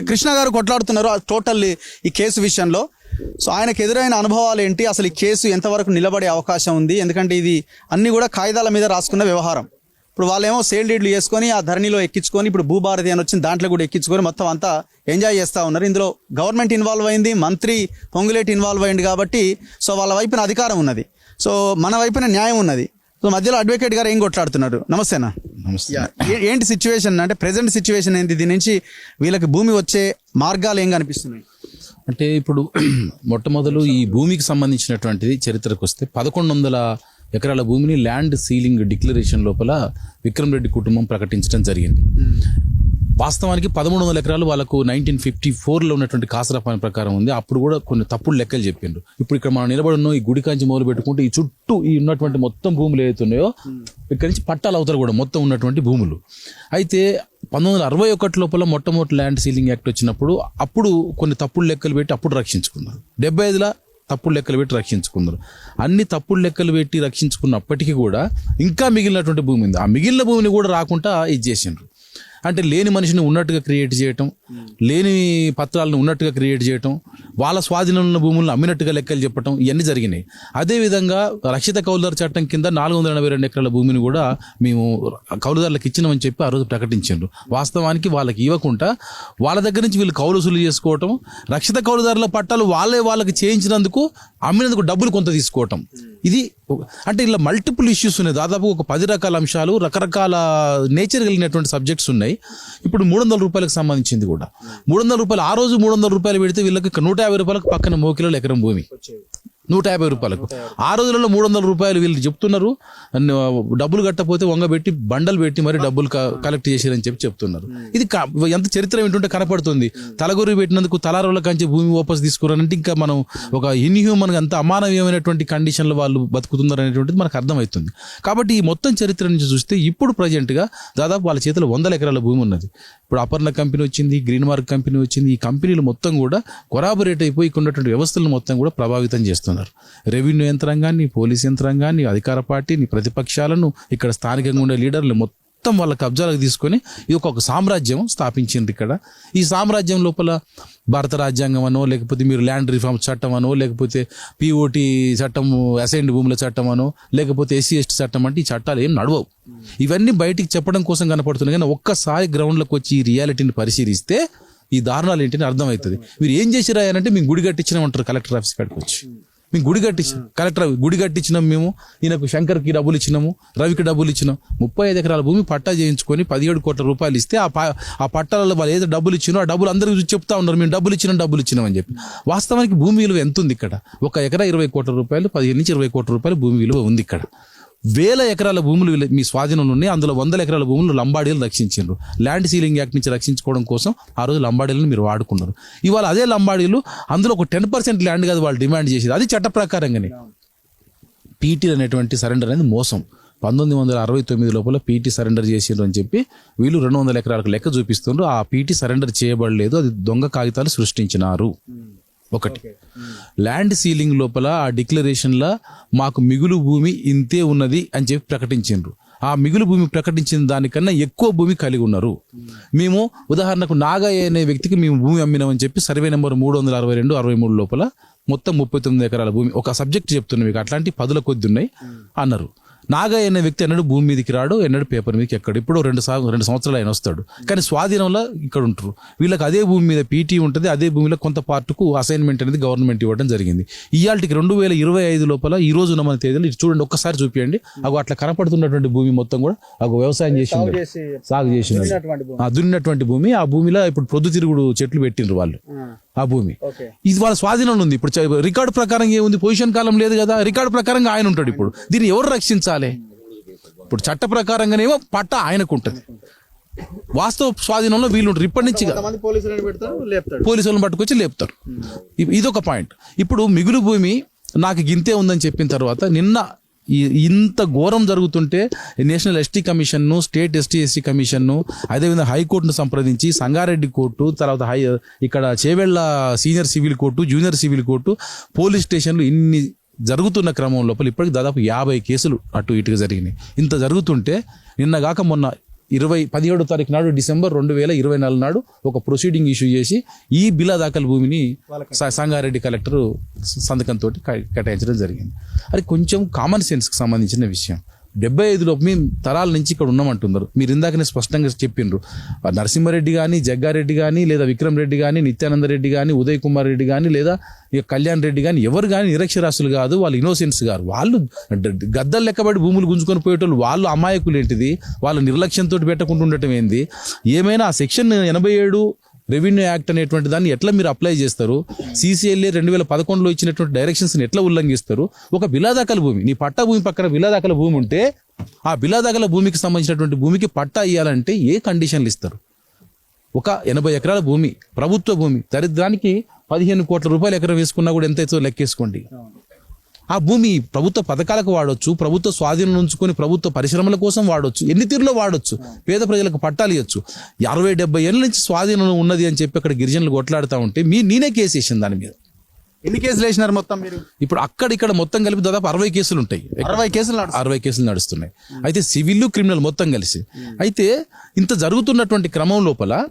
కృష్ణ గారు కొట్లాడుతున్నారు టోటల్లీ ఈ కేసు విషయంలో. సో ఆయనకు ఎదురైన అనుభవాలు ఏంటి? అసలు ఈ కేసు ఎంతవరకు నిలబడే అవకాశం ఉంది? ఎందుకంటే ఇది అన్ని కూడా కాగితాల మీద రాసుకున్న వ్యవహారం. ఇప్పుడు వాళ్ళేమో సేల్ డీడ్లు చేసుకొని ఆ ధరణిలో ఎక్కించుకొని ఇప్పుడు భూభారతి అని వచ్చిన దాంట్లో కూడా ఎక్కించుకొని మొత్తం అంతా ఎంజాయ్ చేస్తూ ఉన్నారు. ఇందులో గవర్నమెంట్ ఇన్వాల్వ్ అయింది మంత్రి పొంగులేటి ఇన్వాల్వ్ అయింది కాబట్టి సో వాళ్ళ వైపున అధికారం ఉన్నది. సో మన వైపున న్యాయం ఉన్నది. సో మధ్యలో అడ్వకేట్ గారు ఏం కొట్లాడుతున్నారు? నమస్తేనా నమస్తే. ఏంటి సిచ్యువేషన్ అంటే ప్రెసెంట్ సిచ్యువేషన్ ఏంటి దీని నుంచి వీళ్ళకి భూమి వచ్చే మార్గాలు ఏం కనిపిస్తున్నాయి? అంటే ఇప్పుడు మొట్టమొదలు ఈ భూమికి సంబంధించినటువంటిది చరిత్రకు వస్తే పదకొండు వందల ఎకరాల భూమిని ల్యాండ్ సీలింగ్ డిక్లరేషన్ లోపల విక్రమ్ రెడ్డి కుటుంబం ప్రకటించడం జరిగింది. వాస్తవానికి పదమూడు వందల ఎకరాలు వాళ్ళకు నైన్టీన్ ఫిఫ్టీ ఫోర్లో ఉన్నటువంటి కాసరా పని ప్రకారం ఉంది. అప్పుడు కూడా కొన్ని తప్పుడు లెక్కలు చెప్పిండ్రు. ఇప్పుడు ఇక్కడ మనం నిలబడి ఉన్నాం ఈ గుడి కాంచి మొదలు పెట్టుకుంటే ఈ చుట్టూ ఈ ఉన్నటువంటి మొత్తం భూములు ఏవైతున్నాయో ఇక్కడ నుంచి పట్టాలు అవుతారు కూడా మొత్తం ఉన్నటువంటి భూములు. అయితే పంతొమ్మిది వందల అరవై ఒకటి లోపల మొట్టమొదటి ల్యాండ్ సీలింగ్ యాక్ట్ వచ్చినప్పుడు అప్పుడు కొన్ని తప్పుడు లెక్కలు పెట్టి అప్పుడు రక్షించుకున్నారు. డెబ్బై ఐదుల తప్పుడు లెక్కలు పెట్టి రక్షించుకున్నారు. అన్ని తప్పుడు లెక్కలు పెట్టి రక్షించుకున్నప్పటికీ కూడా ఇంకా మిగిలినటువంటి భూమి ఉంది. ఆ మిగిలిన భూమిని కూడా రాకుండా ఇది చేసిండ్రు. అంటే లేని మనిషిని ఉన్నట్టుగా క్రియేట్ చేయటం లేని పత్రాలను ఉన్నట్టుగా క్రియేట్ చేయటం వాళ్ళ స్వాధీనంలో ఉన్న భూములను అమ్మినట్టుగా లెక్కలు చెప్పటం ఇవన్నీ జరిగినాయి. అదేవిధంగా రక్షిత కౌలుదారు చట్టం కింద నాలుగు వందల ఎనభై రెండు ఎకరాల భూమిని కూడా మేము కౌలుదారులకు ఇచ్చినామని చెప్పి ఆ రోజు ప్రకటించారు వాస్తవానికి వాళ్ళకి ఇవ్వకుండా వాళ్ళ దగ్గర నుంచి వీళ్ళు కౌలు వసూలు చేసుకోవటం రక్షిత కౌలుదారుల పట్టాలు వాళ్ళే వాళ్ళకి చేయించినందుకు అమ్మినందుకు డబ్బులు కొంత తీసుకోవటం? ఇది అంటే ఇలా మల్టిపుల్ ఇష్యూస్ ఉన్నాయి. దాదాపు ఒక పది రకాల అంశాలు రకరకాల నేచర్ కలిగినటువంటి సబ్జెక్ట్స్ ఉన్నాయి. ఇప్పుడు మూడు వందల రూపాయలకు సంబంధించింది కూడా. మూడు వందల రూపాయలు ఆ రోజు మూడు వందల రూపాయలు పెడితే వీళ్ళకి నూట యాభై రూపాయలకు పక్కన మోకిలో ఎకరం భూమి. నూట యాభై రూపాయలకు. ఆ రోజులలో మూడు వందల రూపాయలు వీళ్ళు చెప్తున్నారు. డబ్బులు కట్టపోతే వంగబెట్టి బండలు పెట్టి మరి డబ్బులు క- కలెక్ట్ చేశారని చెప్పి చెప్తున్నారు. ఇది ఎంత చరిత్ర ఏంటంటే కనపడుతుంది. తలగొరి పెట్టినందుకు తలారుల కంచి భూమి వాపస్ తీసుకురానంటే ఇంకా మనం ఒక ఇన్హ్యూమన్ అంత అమానవీయమైనటువంటి కండిషన్లో వాళ్ళు బతుకుతున్నారు అనేటువంటిది మనకు అర్థమవుతుంది. కాబట్టి ఈ మొత్తం చరిత్ర నుంచి చూస్తే ఇప్పుడు ప్రజెంట్గా దాదాపు వాళ్ళ చేతిలో వందల ఎకరాల భూమి ఉన్నది. ఇప్పుడు అపర్ణ కంపెనీ వచ్చింది గ్రీన్ మార్క్ కంపెనీ వచ్చింది. ఈ కంపెనీలు మొత్తం కూడా కొరాబరేట్ అయిపోయి ఉన్నటువంటి వ్యవస్థలను మొత్తం కూడా ప్రభావితం చేస్తున్నారు. రెవెన్యూ యంత్రాంగాన్ని పోలీస్ యంత్రాంగాన్ని అధికార పార్టీని ప్రతిపక్షాలను ఇక్కడ స్థానికంగా ఉండే లీడర్లు మొత్తం వాళ్ళ కబ్జాలకు తీసుకొని ఇది ఒక సామ్రాజ్యం స్థాపించింది ఇక్కడ. ఈ సామ్రాజ్యం లోపల భారత రాజ్యాంగం అనో లేకపోతే మీరు ల్యాండ్ రిఫార్మ్ చట్టం అనో లేకపోతే పిఓటి చట్టం అసైన్డ్ భూముల చట్టం అనో లేకపోతే ఎస్సీ ఎస్టీ చట్టం అంటే ఈ చట్టాలు ఏం నడవవు. ఇవన్నీ బయటికి చెప్పడం కోసం కనపడుతున్నాయి. కానీ ఒక్కసారి గ్రౌండ్లోకి వచ్చి ఈ రియాలిటీని పరిశీలిస్తే ఈ దారుణాలు ఏంటని అర్థమవుతుంది. మీరు ఏం చేసిరా అంటే మేము గుడి కట్టించినామంటారు కలెక్టర్ ఆఫీస్ కాడికి వచ్చి. మేము గుడి కట్టించాం కలెక్టర్ గుడి కట్టించినాం మేము. ఈయనకు శంకర్కి డబ్బులు ఇచ్చినాము రవికి డబ్బులు ఇచ్చినాం. ముప్పై ఐదు ఎకరాల భూమి పట్టా చేయించుకొని పదిహేడు కోట్ల రూపాయలు ఇస్తే ఆ ఆ పట్టాలలో వాళ్ళు ఏదో డబ్బులు ఇచ్చినో ఆ డబ్బులు అందరికీ చెప్తా ఉన్నారు. మేము డబ్బులు ఇచ్చినాం డబ్బులు ఇచ్చినాం అని చెప్పి. వాస్తవానికి భూమి విలువ ఎంత ఉంది ఇక్కడ? ఒక ఎకరా ఇరవై కోట్ల రూపాయలు పదిహేను నుంచి ఇరవై కోట్ల రూపాయలు భూమి విలువ ఉంది ఇక్కడ. వేల ఎకరాల భూములు మీ స్వాధీనంలో ఉన్నాయి. అందులో వందల ఎకరాల భూములు లంబాడీలు రక్షించారు ల్యాండ్ సీలింగ్ యాక్ట్ నుంచి రక్షించుకోవడం కోసం ఆ రోజు లంబాడీలను మీరు వాడుకున్నారు. ఇవాళ అదే లంబాడీలు అందులో ఒక టెన్ పర్సెంట్ ల్యాండ్ కాదు వాళ్ళు డిమాండ్ చేసేది. అది చట్ట ప్రకారంగానే. పీటీ అనేటువంటి సరెండర్ అనేది మోసం. పంతొమ్మిది వందల అరవై తొమ్మిది లోపల పీటీ సరెండర్ చేసిండ్రు అని చెప్పి వీళ్ళు రెండు వందల ఎకరాలకు లెక్క చూపిస్తుండ్రు. ఆ పీటీ సరెండర్ చేయబడలేదు. అది దొంగ కాగితాలు సృష్టించినారు. ఒకటి. ల్యాండ్ సీలింగ్ లోపల ఆ డిక్లరేషన్ లా మాకు మిగులు భూమి ఇంతే ఉన్నది అని చెప్పి ప్రకటించిండ్రు. ఆ మిగులు భూమి ప్రకటించిన దానికన్నా ఎక్కువ భూమి కలిగి ఉన్నారు. మేము ఉదాహరణకు నాగయ్య అనే వ్యక్తికి మేము భూమి అమ్మినామని చెప్పి సర్వే నెంబర్ మూడు వందల అరవై రెండు అరవై మూడు లోపల మొత్తం ముప్పై తొమ్మిది ఎకరాల భూమి. ఒక సబ్జెక్ట్ చెప్తున్నా మీకు అట్లాంటి పదుల కొద్ది ఉన్నాయి అన్నారు. నాగయ్య అనే వ్యక్తి ఎన్నడూ భూమి మీదకి రాడు ఎన్నడూ పేపర్ మీదకి ఎక్కడు. ఇప్పుడు రెండు సం- రెండు సంవత్సరాలు ఆయన వస్తాడు. కానీ స్వాధీనంలో ఇక్కడ ఉంటారు వీళ్ళకి అదే భూమి మీద పీటీ ఉంటుంది అదే భూమిలో కొంత పార్ట్కు అసైన్మెంట్ అనేది గవర్నమెంట్ ఇవ్వడం జరిగింది. ఇవాళకి రెండు వేల ఇరవై ఐదు లోపల ఈ రోజు ఉన్న మన తేదీలు ఇది చూడండి ఒక్కసారి చూపించండి అగో అట్లా కనపడుతున్నటువంటి భూమి మొత్తం కూడా అగో వ్యవసాయం చేసి సాగు చేసి ఆ దున్నినటువంటి భూమి ఆ భూమిలో ఇప్పుడు ప్రొద్దుతిరుగుడు చెట్లు పెట్టిండ్రు వాళ్ళు. ఆ. భూమి. ఇది వాళ్ళ స్వాధీనంలో ఉంది. ఇప్పుడు రికార్డు ప్రకారం ఏముంది? పొజిషన్ కాలం లేదు కదా. రికార్డు ప్రకారంగా ఆయన ఉంటాడు ఇప్పుడు. దీన్ని ఎవరు రక్షించాలి? ఇప్పుడు చట్ట ప్రకారంగానేమో పట్ట ఆయనకు ఉంటుంది వాస్తవ స్వాధీనంలో వీళ్ళు ఇప్పటి నుంచి పోలీసులను పట్టుకొచ్చి లేపుతారు. ఇదొక పాయింట్. ఇప్పుడు మిగులు భూమి నాకు గింతే ఉందని చెప్పిన తర్వాత నిన్న ఇంత ఘోరం జరుగుతుంటే నేషనల్ ఎస్టీ కమిషన్ను స్టేట్ ఎస్టీ ఎస్టీ కమిషన్ను అదేవిధంగా హైకోర్టును సంప్రదించి సంగారెడ్డి కోర్టు తర్వాత హై ఇక్కడ Chevella senior civil court junior civil court police స్టేషన్లు ఇన్ని జరుగుతున్న క్రమం లోపల ఇప్పటికి దాదాపు యాభై కేసులు అటు ఇటుగా జరిగినాయి. ఇంత జరుగుతుంటే నిన్నగాక మొన్న ఇరవై పదిహేడు తారీఖు నాడు డిసెంబర్ రెండు వేల ఇరవై నాలుగు నాడు ఒక ప్రొసీడింగ్ ఇష్యూ చేసి ఈ బిలా దాఖలు భూమిని సంగారెడ్డి కలెక్టర్ సంతకంతో కేటాయించడం జరిగింది. అది కొంచెం కామన్ సెన్స్కి సంబంధించిన విషయం. డెబ్బై ఐదులో మేము తరాల నుంచి ఇక్కడ ఉన్నామంటున్నారు మీరు ఇందాకనే స్పష్టంగా చెప్పిండ్రు ఆ నరసింహారెడ్డి కానీ జగ్గారెడ్డి కానీ లేదా విక్రమ్ రెడ్డి కానీ నిత్యానంద రెడ్డి కానీ ఉదయ్ కుమార్ రెడ్డి కానీ లేదా కళ్యాణ్ రెడ్డి కానీ ఎవరు కానీ నిరక్షరాస్యులు కాదు వాళ్ళు ఇన్నోసెన్స్ గారు. వాళ్ళు గద్దలు లెక్కబడి భూములు గుంజుకొని పోయేటోళ్ళు వాళ్ళు అమాయకులు ఏంటిది? వాళ్ళ నిర్లక్ష్యంతో పెట్టకుండా ఉండటం ఏంది? ఏమైనా ఆ సెక్షన్ ఎనభై ఏడు రెవెన్యూ యాక్ట్ అనేటువంటి దాన్ని ఎట్లా మీరు అప్లై చేస్తారు? సీసీఎల్ఏ రెండు వేల పదకొండులో ఇచ్చినటువంటి డైరెక్షన్స్ని ఎట్లా ఉల్లంఘిస్తారు? ఒక బిలాదాకల భూమి నీ పట్టా భూమి పక్కన బిలాదాకల భూమి ఉంటే ఆ బిలాదాకల భూమికి సంబంధించినటువంటి భూమికి పట్టా ఇవ్వాలంటే ఏ కండిషన్లు ఇస్తారు? ఒక ఎనభై ఎకరాల భూమి ప్రభుత్వ భూమి దరిద్రానికి పదిహేను కోట్ల రూపాయలు ఎకరం వేసుకున్నా కూడా ఎంత అవుతుందో లెక్కేసుకోండి. ఆ భూమి ప్రభుత్వ పథకాలకు వాడొచ్చు ప్రభుత్వ స్వాధీనం ఉంచుకొని ప్రభుత్వ పరిశ్రమల కోసం వాడొచ్చు ఎన్ని తీరులో వాడొచ్చు పేద ప్రజలకు పట్టాలు ఇవ్వచ్చు. అరవై డెబ్బై ఏళ్ళ నుంచి స్వాధీనం ఉన్నది అని చెప్పి అక్కడ గిరిజనులు కొట్లాడుతూ ఉంటే మీ నేనే కేసు వేసాను దాని మీద. ఎన్ని కేసులు వేసినారు మొత్తం మీరు? ఇప్పుడు అక్కడ ఇక్కడ మొత్తం కలిపి దాదాపు అరవై కేసులు ఉంటాయి. అరవై కేసులు. అరవై కేసులు నడుస్తున్నాయి. అయితే సివిల్ క్రిమినల్ మొత్తం కలిసి. అయితే ఇంత జరుగుతున్నటువంటి క్రమం లోపల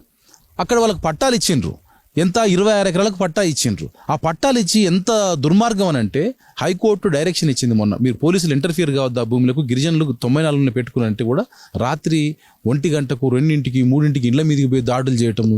అక్కడ వాళ్ళకి పట్టాలు ఇచ్చిండ్రు. ఎంత ఇరవై ఆరు ఎకరాలకు పట్టా ఇచ్చిండ్రు. ఆ పట్టాలు ఇచ్చి ఎంత దుర్మార్గం అని అంటే హైకోర్టు డైరెక్షన్ ఇచ్చింది మొన్న. మీరు పోలీసులు ఇంటర్ఫియర్ కావద్దు ఆ భూములకు? గిరిజనులకు తొంభై నాలుగున పెట్టుకున్నంటే కూడా రాత్రి ఒంటి గంటకు రెండింటికి మూడింటికి ఇళ్ళ మీదకి పోయి దాడులు చేయటం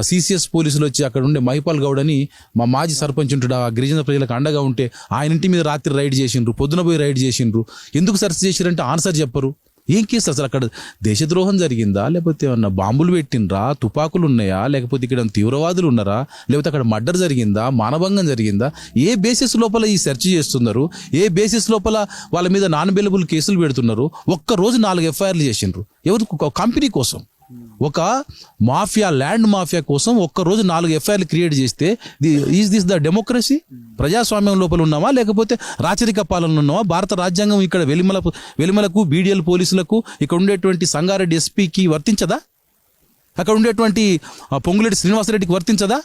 సిసిఎస్ పోలీసులు వచ్చి అక్కడ ఉండే మహిపాల్ గౌడ్ అని మా మాజీ సర్పంచ్ ఉంటాడు ఆ గిరిజన ప్రజలకు అండగా ఉంటే ఆయన ఇంటి మీద రాత్రి రైడ్ చేసిండ్రు పొద్దున పోయి రైడ్ చేసిండ్రు. ఎందుకు సెర్చ్ చేసిరంటే ఆన్సర్ చెప్పరు. ఏం కేసు అసలు అక్కడ దేశద్రోహం జరిగిందా? లేకపోతే ఏమన్నా బాంబులు పెట్టిండ్రా? తుపాకులు ఉన్నాయా లేకపోతే ఇక్కడ తీవ్రవాదులు ఉన్నారా? లేకపోతే అక్కడ మర్డర్ జరిగిందా? మానభంగం జరిగిందా? ఏ బేసిస్ లోపల ఈ సెర్చ్ చేస్తున్నారు? ఏ బేసిస్ లోపల వాళ్ళ మీద నాన్ అవైలబుల్ కేసులు పెడుతున్నారు? ఒక్క రోజు నాలుగు ఎఫ్ఐఆర్లు చేసిండ్రు. ఎవరు కంపెనీ కోసం. ఒక మాఫియా ల్యాండ్ మాఫియా కోసం ఒక్క రోజు నాలుగు ఎఫ్ఐఆర్లు క్రియేట్ చేస్తే ఈజ్ దిస్ ద డెమోక్రసీ ప్రజాస్వామ్యం లోపల ఉన్నామా లేకపోతే రాచరిక పాలన ఉన్నామా భారత రాజ్యాంగం ఇక్కడ వెలిమల వెలిమలకు బీడీఎల్ పోలీసులకు ఇక్కడ ఉండేటువంటి సంగారెడ్డి ఎస్పీకి వర్తించదా? అక్కడ ఉండేటువంటి పొంగులేటి శ్రీనివాసరెడ్డికి వర్తించదా?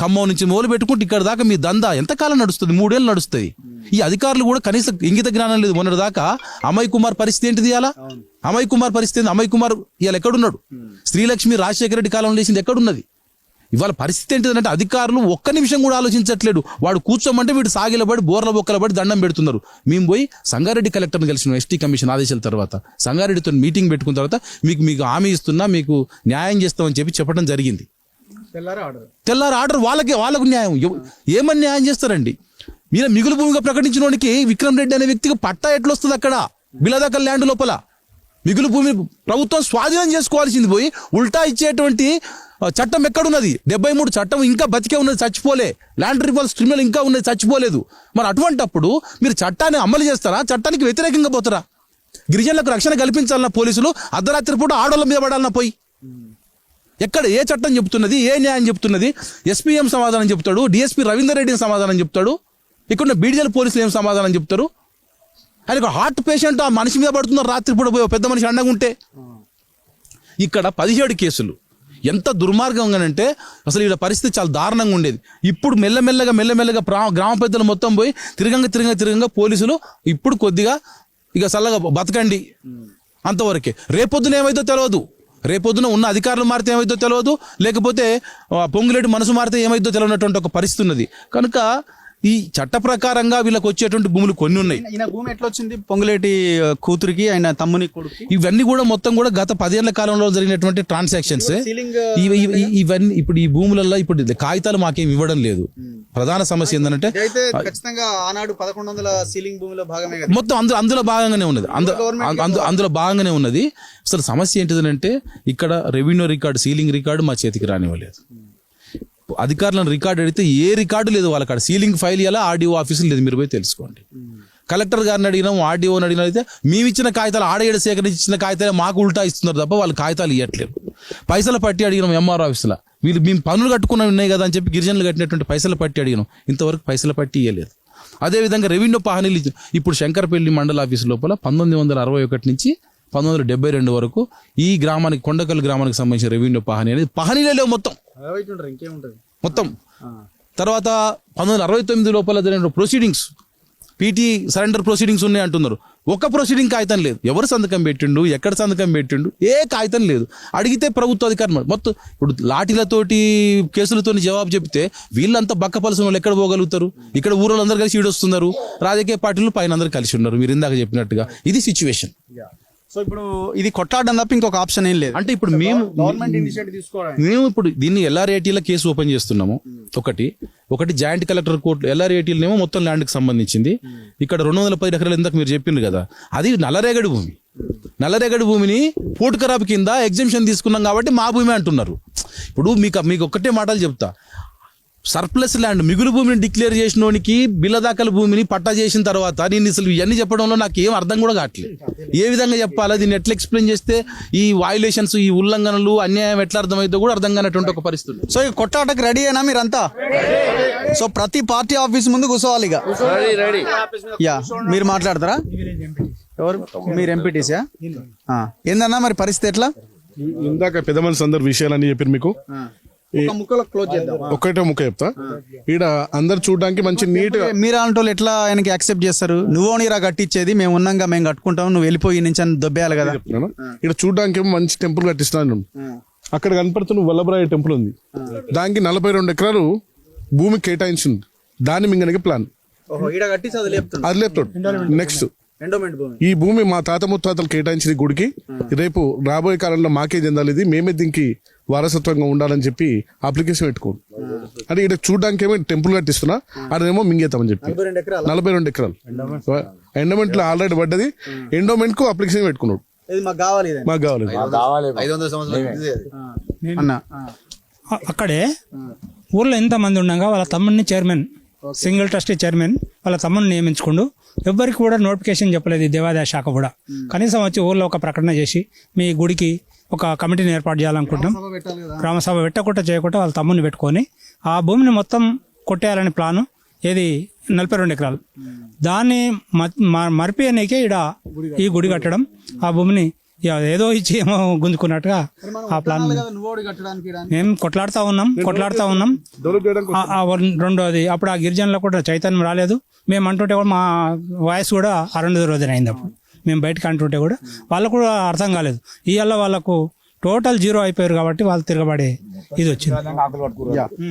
ఖమ్మం నుంచి మొదలు పెట్టుకుంటే ఇక్కడ దాకా మీ దందా ఎంతకాలం నడుస్తుంది? మూడేళ్ళు నడుస్తుంది ఈ అధికారులు కూడా కనీస ఇంగిత జ్ఞానం లేదు. మొన్నటి దాకా అమయ్ కుమార్ పరిస్థితి ఏంటిది అలా అమయ్ కుమార్ పరిస్థితి? అమయ్ కుమార్ ఇవాళ ఎక్కడున్నాడు? శ్రీలక్ష్మి రాజశేఖర రెడ్డి కాలంలో లేచింది ఎక్కడున్నది? ఇవాళ పరిస్థితి ఏంటిదంటే అధికారులు ఒక్క నిమిషం కూడా ఆలోచించట్లేడు వాడు కూర్చోమంటే వీడు సాగిలబడి బోర్ల బొక్కల పడి దండం పెడుతున్నారు. మేము పోయి సంగారెడ్డి కలెక్టర్ని కలిసిన ఎస్టీ కమిషన్ ఆదేశాల తర్వాత సంగారెడ్డితో మీటింగ్ పెట్టుకున్న తర్వాత మీకు మీకు హామీ ఇస్తున్నా మీకు న్యాయం చేస్తామని చెప్పి చెప్పడం జరిగింది. తెల్లారి ఆర్డర్. వాళ్ళకి వాళ్ళకు న్యాయం. ఏమని న్యాయం చేస్తారండి? మీరు మిగులు భూమిగా ప్రకటించిన వాడికి విక్రమ్ రెడ్డి అనే వ్యక్తికి పట్టా ఎట్లొస్తుంది అక్కడ? బిలదకల్ ల్యాండ్ లోపల. మిగులు భూమి ప్రభుత్వం స్వాధీనం చేసుకోవాల్సింది పోయి ఉల్టా ఇచ్చేటువంటి చట్టం ఎక్కడున్నది? డెబ్బై మూడు చట్టం ఇంకా బతికే ఉన్నది చచ్చిపోలే. ల్యాండ్ రిఫాల్స్ క్రిమినల్ ఇంకా ఉన్నది చచ్చిపోలేదు. మరి అటువంటప్పుడు మీరు చట్టాన్ని అమలు చేస్తారా? చట్టానికి వ్యతిరేకంగా పోతారా? గిరిజనులకు రక్షణ కల్పించాలన్న పోలీసులు అర్ధరాత్రి పూట ఆడోళ్ళ మీద పడాలన్న పోయి. ఎక్కడ ఏ చట్టం చెప్తున్నది ఏ న్యాయం చెప్తున్నది? ఎస్పీఎం సమాధానం చెప్తాడు? డిఎస్పీ రవీందర్ రెడ్డి సమాధానం చెప్తాడు? ఇక్కడ బీడిజల్ పోలీసులు ఏం సమాధానం చెప్తారు? ఆయన ఒక హార్ట్ పేషెంట్ ఆ మనిషి మీద పడుతున్నారు రాత్రిపూట పోయి పెద్ద మనిషి అండగా ఉంటే. ఇక్కడ పదిహేడు కేసులు. ఎంత దుర్మార్గంగానంటే అసలు వీళ్ళ పరిస్థితి చాలా దారుణంగా ఉండేది. ఇప్పుడు మెల్లమెల్లగా మెల్లమెల్లగా గ్రామ పెద్దలు మొత్తం పోయి తిరగంగా తిరగంగా తిరగంగా పోలీసులు ఇప్పుడు కొద్దిగా ఇక చల్లగా బతకండి. అంతవరకే. రేపొద్దున ఏమైతే తెలియదు రేపొద్దున ఉన్న అధికారులు మారితే ఏమైతే తెలియదు లేకపోతే పొంగులేటి మనసు మారితే ఏమైతే తెలియనటువంటి ఒక పరిస్థితి ఉన్నది. కనుక ఈ చట్ట ప్రకారంగా వీళ్ళకి వచ్చేటువంటి భూములు కొన్ని ఉన్నాయి. ఈయన భూమి ఎట్లా వచ్చింది పొంగులేటి కూతురికి ఆయన తమ్ముని కొడుకు. ఇవన్నీ కూడా మొత్తం కూడా గత పదేళ్ళ కాలంలో జరిగినటువంటి ట్రాన్సాక్షన్స్ సీలింగ్ ఇవన్నీ ఇప్పుడు ఈ భూములలో ఇప్పుడు కాగితాలు మాకేం ఇవ్వడం లేదు. ప్రధాన సమస్య ఏంటంటే ఖచ్చితంగా ఆనాడు పదకొండు వందల సీలింగ్ భూమిలో భాగమే మొత్తం అందులో అందులో భాగంగానే ఉన్నది. అందు- అందు- అందులో భాగంగానే ఉన్నది. అసలు సమస్య ఏంటిదంటే ఇక్కడ రెవెన్యూ రికార్డు సీలింగ్ రికార్డు మా చేతికి రానివ్వలేదు. అధికారులను రికార్డు అడిగితే ఏ రికార్డు లేదు వాళ్ళ కాడ. సీలింగ్ ఫైల్ ఇలా ఆర్డీఓ ఆఫీసులు లేదు మీరు పోయి తెలుసుకోండి. కలెక్టర్ గారిని అడిగినాం ఆర్డీఓని అడిగినా అయితే మేము ఇచ్చిన కాగితాలు ఆడేడు సేకరించి ఇచ్చిన కాగితాలు మాకు ఉల్టా ఇస్తున్నారు తప్ప వాళ్ళు కాగితాలు ఇవ్వట్లేదు పైసలు పట్టి అడిగినాం ఎంఆర్ ఆఫీసులో. వీళ్ళు మేము పనులు కట్టుకున్నవి ఉన్నాయి కదా అని చెప్పి గిరిజనులు కట్టినటువంటి పైసలు పట్టి అడిగినాం. ఇంతవరకు పైసలు పట్టి ఇవ్వలేదు అదేవిధంగా రెవెన్యూ పహానీలు ఇప్పుడు శంకర్పల్లి మండల ఆఫీస్ లోపల పంతొమ్మిది వందల అరవై ఒకటి నుంచి పంతొమ్మిది వందల డెబ్బై రెండు వరకు ఈ గ్రామానికి కొండకల్ గ్రామానికి సంబంధించిన రెవెన్యూ పహానీ అనేది పహానీలే లేవు మొత్తం. మొత్తం. తర్వాత పంతొమ్మిది వందల అరవై తొమ్మిది లోపల జరిగిన ప్రొసీడింగ్స్ పీటీ సరెండర్ ప్రొసీడింగ్స్ ఉన్నాయి అంటున్నారు. ఒక్క ప్రొసీడింగ్ కాగితం లేదు. ఎవరు సంతకం పెట్టిండు ఎక్కడ సంతకం పెట్టిండు ఏ కాగితం లేదు. అడిగితే ప్రభుత్వ అధికారం మొత్తం ఇప్పుడు లాఠీలతోటి కేసులతో జవాబు చెప్తే వీళ్ళంతా బక్క వాళ్ళు ఎక్కడ పోగలుగుతారు? ఇక్కడ ఊళ్ళందరూ కలిసి ఈడొస్తున్నారు. రాజకీయ పార్టీలు పైన అందరూ కలిసి ఉన్నారు. మీరు ఇందాక చెప్పినట్టుగా. ఇది సిచ్యువేషన్ సో ఇప్పుడు ఇది కొట్టాడడం తప్ప ఇంకొక ఆప్షన్ ఏం లేదు. అంటే ఇప్పుడు మేము గవర్నమెంట్ ఇనిషియేటివ్ తీసుకోవడం మేము ఇప్పుడు దీన్ని ఎల్ఆర్ఏటీలో కేసు ఓపెన్ చేస్తున్నాము. ఒకటి. ఒకటి జాయింట్ కలెక్టర్ కోర్టు ఎల్ఆర్ఏటీలనేమో మొత్తం ల్యాండ్కి సంబంధించింది. ఇక్కడ రెండు వందల పది ఎకరాలు ఇందాక మీరు చెప్పిండ్రు కదా. అది నల్లరేగడి భూమి. నల్లరేగడి భూమిని పోటు ఖరాబ్ కింద ఎగ్జిబిషన్ తీసుకున్నాం కాబట్టి మా భూమి అంటున్నారు. ఇప్పుడు మీకు మీకు ఒక్కటే మాటలు చెప్తా. సర్ప్లస్ ల్యాండ్ మిగులు భూమిని డిక్లేర్ చేసినోనికి బిల్లదాకల భూమిని పట్టా చేసిన తర్వాత నేను అసలు ఇవన్నీ చెప్పడంలో నాకు ఏం అర్థం కూడా కావట్లేదు. ఏ విధంగా చెప్పాలా? దీన్ని ఎట్లా ఎక్స్ప్లెయిన్ చేస్తే ఈ వైలేషన్స్ ఈ ఉల్లంఘనలు అన్యాయం ఎట్లా అర్థమైతే కూడా అర్థం కానటువంటి ఒక పరిస్థితి సో కొట్టాటకు రెడీ అయినా మీరంతా? సో ప్రతి పార్టీ ఆఫీస్ ముందు కూర్చోవాలి ఇక. యా మీరు మాట్లాడతారా? ఎవరు? మీరు ఎంపీటీసా ఏందన్నా మరి పరిస్థితి ఎట్లా? ఇందాక పెద్ద మనిషి అందరు విషయాలని చెప్పారు మీకు. ఒక ముక్కలో క్లోజ్ చేద్దాం. ఒక్కటే ముక్క చెప్తా. ఈడ అందరు చూడడానికి మంచి నీట్గా మీరు అలాంటి వాళ్ళు ఎట్లా ఆయనకి యాక్సెప్ట్ చేస్తారు? నువ్వు నీరా కట్టించేది మేము ఉన్నాగా మేము కట్టుకుంటాం నువ్వు వెళ్ళిపోయి నుంచి అని దొబ్బేయాలి కదా. చెప్తున్నాను. ఈడ చూడడానికి ఏమో మంచి టెంపుల్ కట్టిస్తున్నాను అక్కడ కనపడుతున్న వల్లభరాయ టెంపుల్ ఉంది. దానికి నలభై రెండు ఎకరాలు భూమి కేటాయించింది. దాన్ని మింగనికి ప్లాన్ అది లేపుతాడు. నెక్స్ట్ ఈ భూమి మా తాత ముత్తాతలు కేటాయించిన గుడికి రేపు రాబోయే కాలంలో మాకే చెందాలి ఇది మేమే దీనికి వారసత్వంగా ఉండాలని చెప్పి అప్లికేషన్ పెట్టుకోండి. అంటే ఇక్కడ చూడడానికి ఏమో టెంపుల్ కట్టిస్తున్నా అదేమో మింగేతామని చెప్పి. రెండు ఎకరాలు? నలభై రెండు ఎకరాలు. ఎండోమెంట్లో ఆల్రెడీ పడ్డది. ఎండోమెంట్కు అప్లికేషన్ పెట్టుకున్నాడు. ఇది మాకు కావాలి ఇది. మాకు కావాలి. అన్న. అ- అక్కడే ఊర్లో ఎంతమంది ఉండగా వాళ్ళ తమ్ముడిని చైర్మన్ సింగిల్ ట్రస్టీ చైర్మన్ వాళ్ళ తమ్ముడిని నియమించుకుండు. ఎవ్వరికి కూడా నోటిఫికేషన్ చెప్పలేదు ఈ దేవాదాయ శాఖ కూడా. కనీసం వచ్చి ఊర్లో ఒక ప్రకటన చేసి మీ గుడికి ఒక కమిటీని ఏర్పాటు చేయాలనుకుంటున్నాం. గ్రామ సభ పెట్టకుండా చేయకుండా వాళ్ళ తమ్ముడిని పెట్టుకొని ఆ భూమిని మొత్తం కొట్టేయాలని ప్లాను ఏది నలభై రెండు ఎకరాలు. దాన్ని మ- మ- మరిపియనీకే ఇక్కడ ఈ గుడి కట్టడం ఆ భూమిని ఏదో ఇచ్చి ఏమో గుంజుకున్నట్టుగా ఆ ప్లాన్ మేము కొట్లాడుతా ఉన్నాం కొట్లాడుతా ఉన్నాం. ఆ- ఆ రెండోది అప్పుడు ఆ గిరిజనులకు కూడా చైతన్యం రాలేదు. మేము అంటుంటే కూడా మా వాయిస్ కూడా అరణ్య రోజున అయింది అప్పుడు. మేము బయటకు అంటుంటే కూడా వాళ్ళకు కూడా అర్థం కాలేదు. ఇవాళ వాళ్ళకు టోటల్ జీరో అయిపోయారు కాబట్టి వాళ్ళు తిరగబడే ఇది వచ్చింది.